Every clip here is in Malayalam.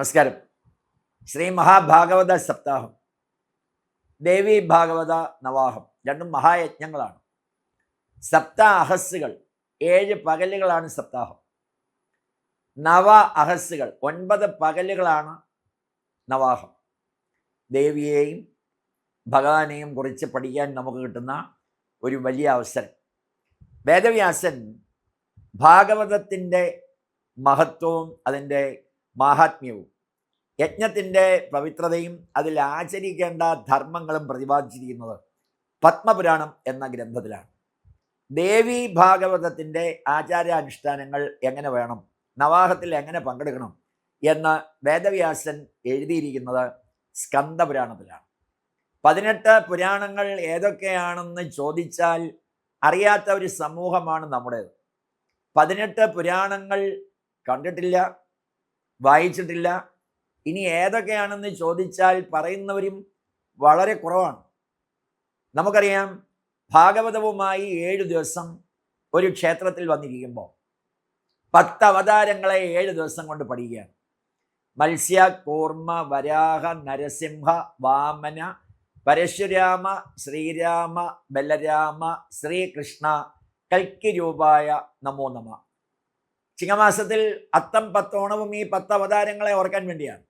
നമസ്കാരം. ശ്രീ മഹാഭാഗവത സപ്താഹം ദേവി ഭാഗവത നവാഹം രണ്ടും മഹായജ്ഞങ്ങളാണ്. സപ്ത അഹസ്സുകൾ ഏഴ് പകലുകളാണ് സപ്താഹം. നവ അഹസ്സുകൾ ഒൻപത് പകലുകളാണ് നവാഹം. ദേവിയെയും ഭഗവാനെയും കുറിച്ച് പഠിക്കാൻ നമുക്ക് കിട്ടുന്ന ഒരു വലിയ അവസരം. വേദവ്യാസൻ ഭാഗവതത്തിന്റെ മഹത്വവും അതിന്റെ മാഹാത്മ്യവും യജ്ഞത്തിന്റെ പവിത്രതയും അതിൽ ആചരിക്കേണ്ട ധർമ്മങ്ങളും പ്രതിപാദിച്ചിരിക്കുന്നത് പത്മപുരാണം എന്ന ഗ്രന്ഥത്തിലാണ്. ദേവി ഭാഗവതത്തിന്റെ ആചാരാനുഷ്ഠാനങ്ങൾ എങ്ങനെ വേണം നവാഹത്തിൽ എങ്ങനെ പങ്കെടുക്കണം എന്ന് വേദവ്യാസൻ എഴുതിയിരിക്കുന്നത് സ്കന്ദപുരാണത്തിലാണ്. പതിനെട്ട് പുരാണങ്ങൾ ഏതൊക്കെയാണെന്ന് ചോദിച്ചാൽ അറിയാത്ത ഒരു സമൂഹമാണ് നമ്മുടേത്. പതിനെട്ട് പുരാണങ്ങൾ കണ്ടിട്ടില്ല വായിച്ചിട്ടില്ല ഇനി ഏതൊക്കെയാണെന്ന് ചോദിച്ചാൽ പറയുന്നവരും വളരെ കുറവാണ്. നമുക്കറിയാം ഭാഗവതവുമായി ഏഴു ദിവസം ഒരു ക്ഷേത്രത്തിൽ വന്നിരിക്കുമ്പോൾ പത്ത് അവതാരങ്ങളെ ഏഴ് ദിവസം കൊണ്ട് പഠിക്കുകയാണ്. മത്സ്യ കൂർമ്മ വരാഹ നരസിംഹ വാമന പരശുരാമ ശ്രീരാമ ബലരാമ ശ്രീകൃഷ്ണ കൽക്കി രൂപായ നമോ നമ. ചിങ്ങമാസത്തിൽ അത്തം പത്തോണവും ഈ പത്ത് അവതാരങ്ങളെ ഓർക്കാൻ വേണ്ടിയാണ്.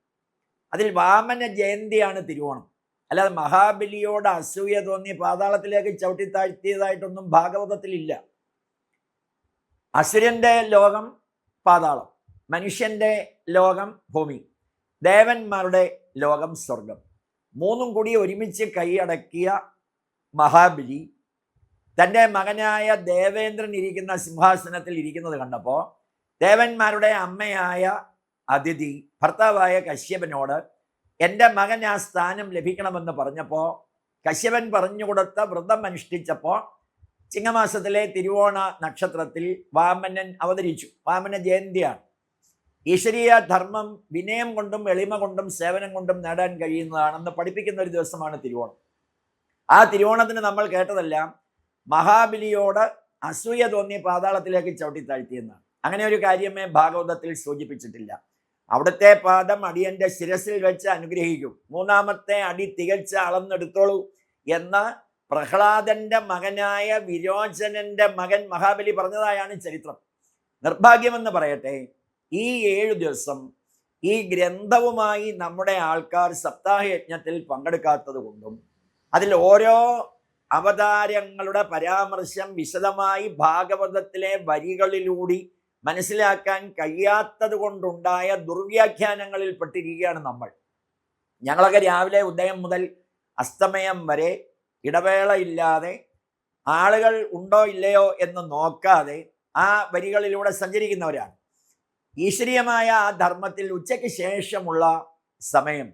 അതിൽ വാമന ജയന്തിയാണ് തിരുവോണം. അല്ലാതെ മഹാബലിയോട് അസൂയ തോന്നി പാതാളത്തിലേക്ക് ചവിട്ടി താഴ്ത്തിയതായിട്ടൊന്നും ഭാഗവതത്തിലില്ല. അസുരന്റെ ലോകം പാതാളം മനുഷ്യന്റെ ലോകം ഭൂമി ദേവന്മാരുടെ ലോകം സ്വർഗം. മൂന്നും കൂടി ഒരുമിച്ച് കൈയടക്കിയ മഹാബലി തന്റെ മകനായ ദേവേന്ദ്രൻ ഇരിക്കുന്ന സിംഹാസനത്തിൽ ഇരിക്കുന്നത് കണ്ടപ്പോൾ ദേവന്മാരുടെ അമ്മയായ അതിഥി ഭർത്താവായ കശ്യപനോട് എന്റെ മകൻ ആ സ്ഥാനം ലഭിക്കണമെന്ന് പറഞ്ഞപ്പോൾ കശ്യപൻ പറഞ്ഞു കൊടുത്ത വ്രതം അനുഷ്ഠിച്ചപ്പോൾ ചിങ്ങമാസത്തിലെ തിരുവോണ നക്ഷത്രത്തിൽ വാമനൻ അവതരിച്ചു. വാമന ജയന്തിയാണ്. ഈശ്വരീയ ധർമ്മം വിനയം കൊണ്ടും എളിമ കൊണ്ടും സേവനം കൊണ്ടും നേടാൻ കഴിയുന്നതാണെന്ന് പഠിപ്പിക്കുന്ന ഒരു ദിവസമാണ് തിരുവോണം. ആ തിരുവോണത്തിന് നമ്മൾ കേട്ടതെല്ലാം മഹാബലിയോട് അസൂയ തോന്നി പാതാളത്തിലേക്ക് ചവിട്ടി താഴ്ത്തിയെന്നാണ്. അങ്ങനെ ഒരു കാര്യമേ ഭാഗവതത്തിൽ സൂചിപ്പിച്ചിട്ടില്ല. അവിടുത്തെ പാദം അടിയന്റെ ശിരസിൽ വെച്ച് അനുഗ്രഹിക്കും. മൂന്നാമത്തെ അടി തികച്ച് അളന്നെടുത്തോളൂ എന്ന പ്രഹ്ലാദന്റെ മകനായ വിരോചനന്റെ മകൻ മഹാബലി പറഞ്ഞതായാണ് ചരിത്രം. നിർഭാഗ്യമെന്ന് പറയട്ടെ ഈ ഏഴു ദിവസം ഈ ഗ്രന്ഥവുമായി നമ്മുടെ ആൾക്കാർ സപ്താഹയജ്ഞത്തിൽ പങ്കെടുക്കാത്തത് കൊണ്ടും അതിൽ ഓരോ അവതാരങ്ങളുടെ പരാമർശം വിശദമായി ഭാഗവതത്തിലെ വരികളിലൂടി മനസ്സിലാക്കാൻ കഴിയാത്തത് കൊണ്ടുണ്ടായ ദുർവ്യാഖ്യാനങ്ങളിൽ പെട്ടിരിക്കുകയാണ് നമ്മൾ. ഞങ്ങളൊക്കെ രാവിലെ ഉദയം മുതൽ അസ്തമയം വരെ ഇടവേളയില്ലാതെ ആളുകൾ ഉണ്ടോ ഇല്ലയോ എന്ന് നോക്കാതെ ആ വരികളിലൂടെ സഞ്ചരിക്കുന്നവരാണ്. ഈശ്വരീയമായ ആ ധർമ്മത്തിൽ ഉച്ചയ്ക്ക് ശേഷമുള്ള സമയം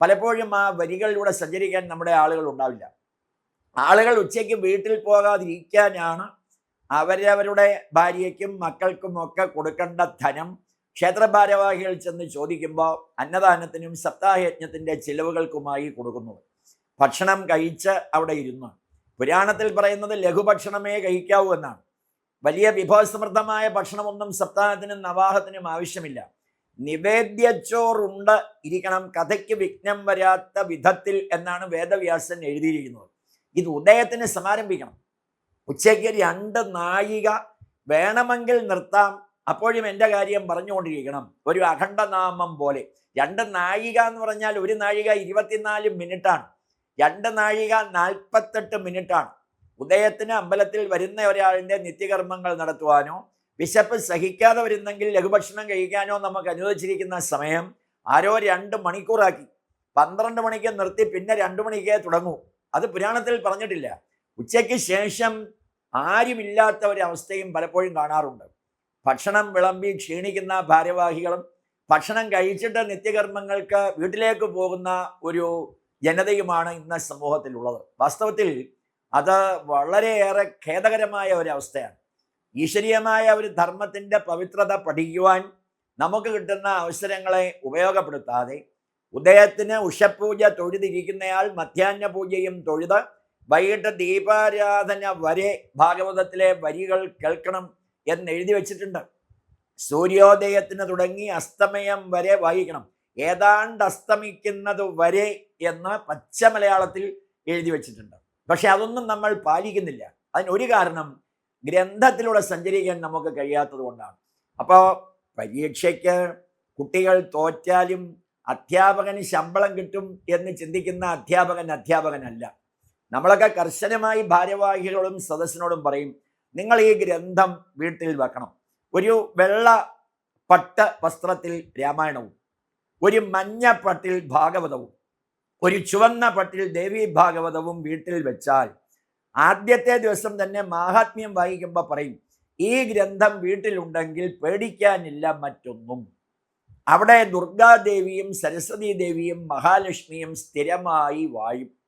പലപ്പോഴും ആ വരികളിലൂടെ സഞ്ചരിക്കാൻ നമ്മുടെ ആളുകൾ ഉണ്ടാവില്ല. ആളുകൾ ഉച്ചയ്ക്ക് വീട്ടിൽ പോകാതിരിക്കാനാണ് അവരവരുടെ ഭാര്യയ്ക്കും മക്കൾക്കും ഒക്കെ കൊടുക്കേണ്ട ധനം ക്ഷേത്ര ഭാരവാഹികൾ ചെന്ന് ചോദിക്കുമ്പോൾ അന്നദാനത്തിനും സപ്താഹയജ്ഞത്തിന്റെ ചിലവുകൾക്കുമായി കൊടുക്കുന്നു. ഭക്ഷണം കഴിച്ച് അവിടെ ഇരുന്നു. പുരാണത്തിൽ പറയുന്നത് ലഘുഭക്ഷണമേ കഴിക്കാവൂ എന്നാണ്. വലിയ വിഭവസമൃദ്ധമായ ഭക്ഷണമൊന്നും സപ്താഹത്തിനും നവാഹത്തിനും ആവശ്യമില്ല. നിവേദ്യച്ചോറുണ്ട് ഇരിക്കണം കഥയ്ക്ക് വിഘ്നം വരാത്ത വിധത്തിൽ എന്നാണ് വേദവ്യാസൻ എഴുതിയിരിക്കുന്നത്. ഇത് ഉദയത്തിന് സമാരംഭിക്കണം. ഉച്ചയ്ക്ക് രണ്ട് നായിക വേണമെങ്കിൽ നിർത്താം. അപ്പോഴും എന്റെ കാര്യം പറഞ്ഞുകൊണ്ടിരിക്കണം. ഒരു അഖണ്ഡനാമം പോലെ. രണ്ട് നായിക എന്ന് പറഞ്ഞാൽ ഒരു നായിക ഇരുപത്തിനാല് മിനിറ്റാണ്. രണ്ട് നായിക നാൽപ്പത്തെട്ട് മിനിറ്റാണ്. ഉദയത്തിന് അമ്പലത്തിൽ വരുന്ന ഒരാളിന്റെ നിത്യകർമ്മങ്ങൾ നടത്തുവാനോ വിശപ്പ് സഹിക്കാതെ വരുന്നെങ്കിൽ ലഘുഭക്ഷണം കഴിക്കാനോ നമുക്ക് അനുവദിച്ചിരിക്കുന്ന സമയം ആരോ രണ്ട് മണിക്കൂറാക്കി. പന്ത്രണ്ട് മണിക്ക് നിർത്തി പിന്നെ രണ്ട് മണിക്കേ തുടങ്ങൂ. അത് പുരാണത്തിൽ പറഞ്ഞിട്ടില്ല. ഉച്ചയ്ക്ക് ശേഷം ആരുമില്ലാത്ത ഒരവസ്ഥയും പലപ്പോഴും കാണാറുണ്ട്. ഭക്ഷണം വിളമ്പി ക്ഷീണിക്കുന്ന ഭാരവാഹികളും ഭക്ഷണം കഴിച്ചിട്ട് നിത്യകർമ്മങ്ങൾക്ക് വീട്ടിലേക്ക് പോകുന്ന ഒരു ജനതയുമാണ് ഇന്ന് സമൂഹത്തിലുള്ളത്. വാസ്തവത്തിൽ അത് വളരെയേറെ ഖേദകരമായ ഒരവസ്ഥയാണ്. ഈശ്വരീയമായ ഒരു ധർമ്മത്തിന്റെ പവിത്രത പഠിക്കുവാൻ നമുക്ക് കിട്ടുന്ന അവസരങ്ങളെ ഉപയോഗപ്പെടുത്താതെ ഉദയത്തിന് ഉഷപൂജ തൊഴുതിരിക്കുന്നയാൾ മധ്യാഹ്ന പൂജയും തൊഴുത് വൈകിട്ട് ദീപാരാധന വരെ ഭാഗവതത്തിലെ വരികൾ കേൾക്കണം എന്ന് എഴുതി വച്ചിട്ടുണ്ട്. സൂര്യോദയത്തിന് തുടങ്ങി അസ്തമയം വരെ വായിക്കണം. ഏതാണ്ട് അസ്തമിക്കുന്നത് വരെ എന്ന് പച്ച മലയാളത്തിൽ എഴുതി വച്ചിട്ടുണ്ട്. പക്ഷെ അതൊന്നും നമ്മൾ പാലിക്കുന്നില്ല. അതിനൊരു കാരണം ഗ്രന്ഥത്തിലൂടെ സഞ്ചരിക്കാൻ നമുക്ക് കഴിയാത്തത് കൊണ്ടാണ്. അപ്പോൾ പരീക്ഷയ്ക്ക് കുട്ടികൾ തോറ്റാലും അധ്യാപകന് ശമ്പളം കിട്ടും എന്ന് ചിന്തിക്കുന്ന അധ്യാപകൻ അധ്യാപകനല്ല. നമ്മളൊക്കെ കർശനമായി ഭാരവാഹികളോടും സദസ്സിനോടും പറയും നിങ്ങൾ ഈ ഗ്രന്ഥം വീട്ടിൽ വെക്കണം. ഒരു വെള്ള പട്ട് വസ്ത്രത്തിൽ രാമായണവും ഒരു മഞ്ഞ പട്ടിൽ ഭാഗവതവും ഒരു ചുവന്ന പട്ടിൽ ദേവി ഭാഗവതവും വീട്ടിൽ വെച്ചാൽ ആദ്യത്തെ ദിവസം തന്നെ മാഹാത്മ്യം വായിക്കുമ്പോൾ പറയും ഈ ഗ്രന്ഥം വീട്ടിലുണ്ടെങ്കിൽ പേടിക്കാനില്ല മറ്റൊന്നും. അവിടെ ദുർഗാദേവിയും സരസ്വതി ദേവിയും മഹാലക്ഷ്മിയും സ്ഥിരമായി വായും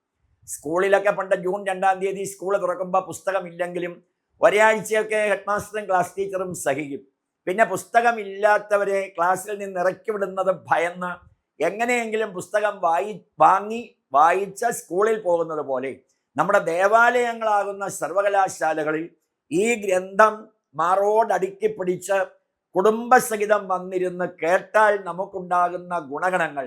സ്കൂളിലൊക്കെ പണ്ട് ജൂൺ രണ്ടാം തീയതി സ്കൂൾ തുറക്കുമ്പോൾ പുസ്തകമില്ലെങ്കിലും ഒരാഴ്ചയൊക്കെ ഹെഡ് മാസ്റ്ററും ക്ലാസ് ടീച്ചറും സഹിക്കും. പിന്നെ പുസ്തകമില്ലാത്തവരെ ക്ലാസ്സിൽ നിന്ന് ഇറക്കി വിടുന്നത് ഭയന്ന് എങ്ങനെയെങ്കിലും പുസ്തകം വായി വാങ്ങി വായിച്ച സ്കൂളിൽ പോകുന്നത് പോലെ നമ്മുടെ ദേവാലയങ്ങളാകുന്ന സർവകലാശാലകളിൽ ഈ ഗ്രന്ഥം മാറോടടുക്കി പിടിച്ച് കുടുംബസഹിതം വന്നിരുന്ന് കേട്ടാൽ നമുക്കുണ്ടാകുന്ന ഗുണഗണങ്ങൾ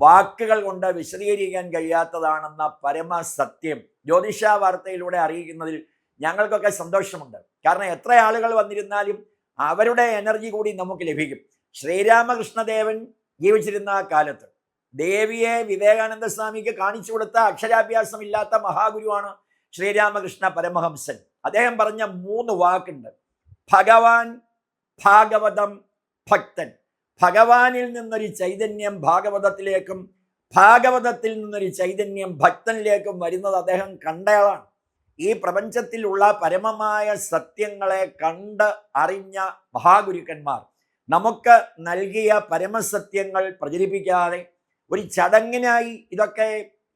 വാക്കുകൾ കൊണ്ട് വിശദീകരിക്കാൻ കഴിയാത്തതാണെന്ന പരമസത്യം ജ്യോതിഷ വാർത്തയിലൂടെ അറിയിക്കുന്നതിൽ ഞങ്ങൾക്കൊക്കെ സന്തോഷമുണ്ട്. കാരണം എത്ര ആളുകൾ വന്നിരുന്നാലും അവരുടെ എനർജി കൂടി നമുക്ക് ലഭിക്കും. ശ്രീരാമകൃഷ്ണദേവൻ ജീവിച്ചിരുന്ന കാലത്ത് ദേവിയെ വിവേകാനന്ദ സ്വാമിക്ക് കാണിച്ചു കൊടുത്ത അക്ഷരാഭ്യാസം ഇല്ലാത്ത മഹാഗുരുവാണ് ശ്രീരാമകൃഷ്ണ പരമഹംസൻ. അദ്ദേഹം പറഞ്ഞ മൂന്ന് വാക്കുണ്ട്. ഭഗവാൻ ഭാഗവതം ഭക്തൻ. ഭഗവാനിൽ നിന്നൊരു ചൈതന്യം ഭാഗവതത്തിലേക്കും ഭാഗവതത്തിൽ നിന്നൊരു ചൈതന്യം ഭക്തനിലേക്കും വരുന്നത് അദ്ദേഹം കണ്ടയാളാണ്. ഈ പ്രപഞ്ചത്തിലുള്ള പരമമായ സത്യങ്ങളെ കണ്ട് അറിഞ്ഞ മഹാഗുരുക്കന്മാർ നമുക്ക് നൽകിയ പരമസത്യങ്ങൾ പ്രചരിപ്പിക്കാതെ ഒരു ചടങ്ങിനായി ഇതൊക്കെ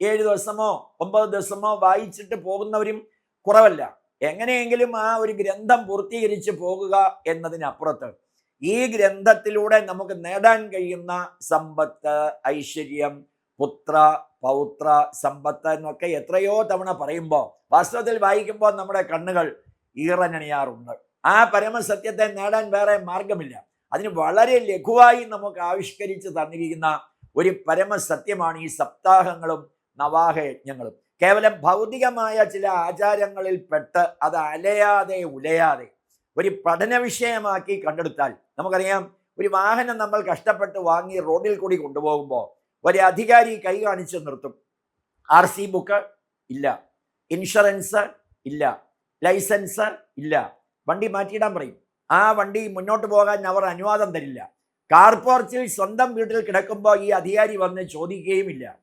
ഏഴ് ദിവസമോ ഒമ്പത് ദിവസമോ വായിച്ചിട്ട് പോകുന്നവരും കുറവല്ല. എങ്ങനെയെങ്കിലും ആ ഒരു ഗ്രന്ഥം പൂർത്തീകരിച്ച് പോകുക എന്നതിനപ്പുറത്ത് ഈ ഗ്രന്ഥത്തിലൂടെ നമുക്ക് നേടാൻ കഴിയുന്ന സമ്പത്ത് ഐശ്വര്യം പുത്ര പൗത്ര സമ്പത്ത് എന്നൊക്കെ എത്രയോ തവണ പറയുമ്പോൾ വാസ്തവത്തിൽ വായിക്കുമ്പോൾ നമ്മുടെ കണ്ണുകൾ ഈറനണിയാറുണ്ട്. ആ പരമസത്യത്തെ നേടാൻ വേറെ മാർഗമില്ല അതിന് വളരെ ലഘുവായി നമുക്ക് ആവിഷ്കരിച്ച് തന്നിരിക്കുന്ന ഒരു പരമസത്യമാണ് ഈ സപ്താഹങ്ങളും നവാഹയജ്ഞങ്ങളും. കേവലം ഭൗതികമായ ചില ആചാരങ്ങളിൽ പെട്ട് അത് അലയാതെ ഉലയാതെ ഒരു പഠന വിഷയമാക്കി കണ്ടെടുത്താൽ നമുക്കറിയാം ഒരു വാഹനം നമ്മൾ കഷ്ടപ്പെട്ട് വാങ്ങി റോഡിൽ കൂടി കൊണ്ടുപോകുമ്പോൾ ഒരു അധികാരി കൈ കാണിച്ച് നിർത്തും. ആർ സി ബുക്ക് ഇല്ല ഇൻഷുറൻസ് ഇല്ല ലൈസൻസ് ഇല്ല. വണ്ടി മാറ്റിയിടാൻ പറയും. ആ വണ്ടി മുന്നോട്ട് പോകാൻ അവർ അനുവാദം തരില്ല. കാർ പോർച്ചിൽ സ്വന്തം വീട്ടിൽ കിടക്കുമ്പോൾ ഈ അധികാരി വന്ന് ചോദിക്കുകയുമില്ല.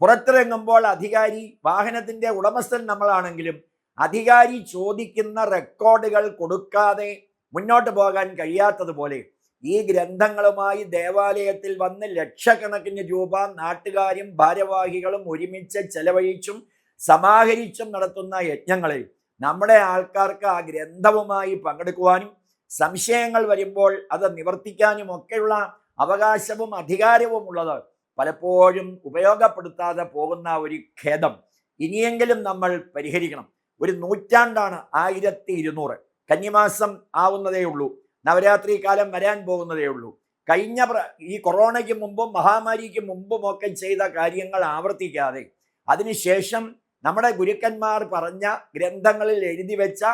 പുറത്തിറങ്ങുമ്പോൾ അധികാരി വാഹനത്തിന്റെ ഉടമസ്ഥൻ നമ്മളാണെങ്കിലും അധികാരി ചോദിക്കുന്ന റെക്കോർഡുകൾ കൊടുക്കാതെ മുന്നോട്ട് പോകാൻ കഴിയാത്തതുപോലെ ഈ ഗ്രന്ഥങ്ങളുമായി ദേവാലയത്തിൽ വന്ന് ലക്ഷക്കണക്കിന് രൂപ നാട്ടുകാരും ഭാരവാഹികളും ഒരുമിച്ച് ചെലവഴിച്ചും സമാഹരിച്ചും നടത്തുന്ന യജ്ഞങ്ങളിൽ നമ്മുടെ ആൾക്കാർക്ക് ആ ഗ്രന്ഥവുമായി പങ്കെടുക്കുവാനും സംശയങ്ങൾ വരുമ്പോൾ അത് നിവർത്തിക്കാനും ഒക്കെയുള്ള അവകാശവും അധികാരവും ഉള്ളത് പലപ്പോഴും ഉപയോഗപ്പെടുത്താതെ പോകുന്ന ഒരു ഖേദം. ഇനിയെങ്കിലും നമ്മൾ പരിഹരിക്കണം. ഒരു നൂറ്റാണ്ടാണ് ആയിരത്തി ഇരുന്നൂറ് കന്നിമാസം ആവുന്നതേ ഉള്ളൂ. നവരാത്രി കാലം വരാൻ പോകുന്നതേ ഉള്ളൂ. കഴിഞ്ഞ ഈ കൊറോണയ്ക്ക് മുമ്പും മഹാമാരിക്ക് മുമ്പും ഒക്കെ ചെയ്ത കാര്യങ്ങൾ ആവർത്തിക്കാതെ അതിനുശേഷം നമ്മുടെ ഗുരുക്കന്മാർ പറഞ്ഞ ഗ്രന്ഥങ്ങളിൽ എഴുതി വെച്ച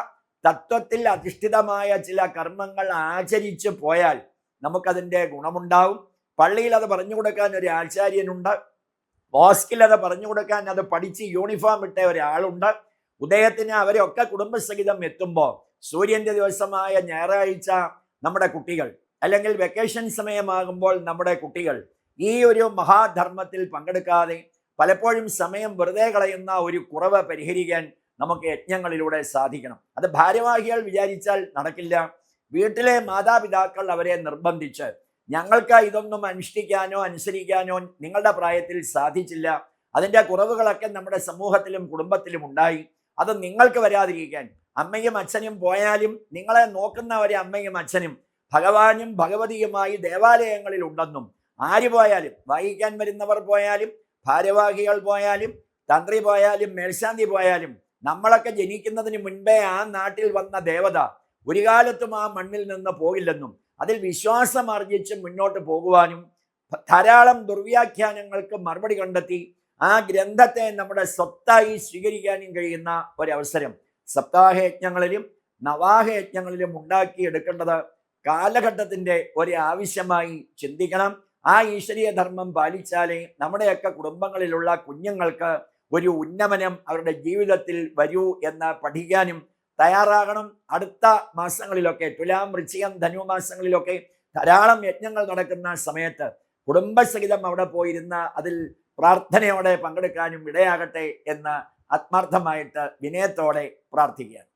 തത്വത്തിൽ അധിഷ്ഠിതമായ ചില കർമ്മങ്ങൾ ആചരിച്ച് പോയാൽ നമുക്കതിന്റെ ഗുണമുണ്ടാവും. പള്ളിയിൽ അത് പറഞ്ഞു കൊടുക്കാൻ ഒരു ആചാര്യനുണ്ട്. മോസ്കിൽ അത് പറഞ്ഞു കൊടുക്കാൻ അത് പഠിച്ച് യൂണിഫോം ഇട്ട ഒരാളുണ്ട്. ഉദയത്തിന് അവരൊക്കെ കുടുംബസഹിതം എത്തുമ്പോൾ സൂര്യന്റെ ദിവസമായ ഞായറാഴ്ച നമ്മുടെ കുട്ടികൾ അല്ലെങ്കിൽ വെക്കേഷൻ സമയമാകുമ്പോൾ നമ്മുടെ കുട്ടികൾ ഈ ഒരു മഹാധർമ്മത്തിൽ പങ്കെടുക്കാതെ പലപ്പോഴും സമയം വെറുതെ കളയുന്ന ഒരു കുറവ് പരിഹരിക്കാൻ നമുക്ക് യജ്ഞങ്ങളിലൂടെ സാധിക്കണം. അത് ഭാരവാഹികൾ വിചാരിച്ചാൽ നടക്കില്ല. വീട്ടിലെ മാതാപിതാക്കൾ അവരെ നിർബന്ധിച്ച് ഞങ്ങൾക്ക് ഇതൊന്നും അനുഷ്ഠിക്കാനോ അനുസരിക്കാനോ നിങ്ങളുടെ പ്രായത്തിൽ സാധിച്ചില്ല. അതിന്റെ കുറവുകളൊക്കെ നമ്മുടെ സമൂഹത്തിലും കുടുംബത്തിലും ഉണ്ടായി. അത് നിങ്ങൾക്ക് വരാതിരിക്കാൻ. അമ്മയും അച്ഛനും പോയാലും നിങ്ങളെ നോക്കുന്ന ഒരു അമ്മയും അച്ഛനും ഭഗവാനും ഭഗവതിയുമായി ദേവാലയങ്ങളിൽ ഉണ്ടെന്നും ആര് പോയാലും വായിക്കാൻ വരുന്നവർ പോയാലും ഭാരവാഹികൾ പോയാലും തന്ത്രി പോയാലും മേൽശാന്തി പോയാലും നമ്മളൊക്കെ ജനിക്കുന്നതിന് മുൻപേ ആ നാട്ടിൽ വന്ന ദേവത ഒരു കാലത്തും ആ മണ്ണിൽ നിന്ന് പോകില്ലെന്നും അതിൽ വിശ്വാസം അർജിച്ച് മുന്നോട്ട് പോകുവാനും ധാരാളം ദുർവ്യാഖ്യാനങ്ങൾക്ക് മറുപടി കണ്ടെത്തി ആ ഗ്രന്ഥത്തെ നമ്മുടെ സ്വത്തായി സ്വീകരിക്കാനും കഴിയുന്ന ഒരവസരം സപ്താഹയജ്ഞങ്ങളിലും നവാഹയജ്ഞങ്ങളിലും ഉണ്ടാക്കിയെടുക്കേണ്ടത് കാലഘട്ടത്തിന്റെ ഒരു ആവശ്യമായി ചിന്തിക്കണം. ആ ഈശ്വരീയ ധർമ്മം പാലിച്ചാലേ നമ്മുടെയൊക്കെ കുടുംബങ്ങളിലുള്ള കുഞ്ഞുങ്ങൾക്ക് ഒരു ഉന്നമനം അവരുടെ ജീവിതത്തിൽ വരൂ എന്ന് പഠിക്കാനും തയ്യാറാകണം. അടുത്ത മാസങ്ങളിലൊക്കെ തുലാം വൃശ്ചികം ധനു മാസങ്ങളിലൊക്കെ ധാരാളം യജ്ഞങ്ങൾ നടക്കുന്ന സമയത്ത് കുടുംബസഹിതം അവിടെ പോയിരുന്ന അതിൽ പ്രാർത്ഥനയോടെ പങ്കെടുക്കാനും ഇടയാകട്ടെ എന്ന് ആത്മാർത്ഥമായിട്ട് വിനയത്തോടെ പ്രാർത്ഥിക്കുകയാണ്.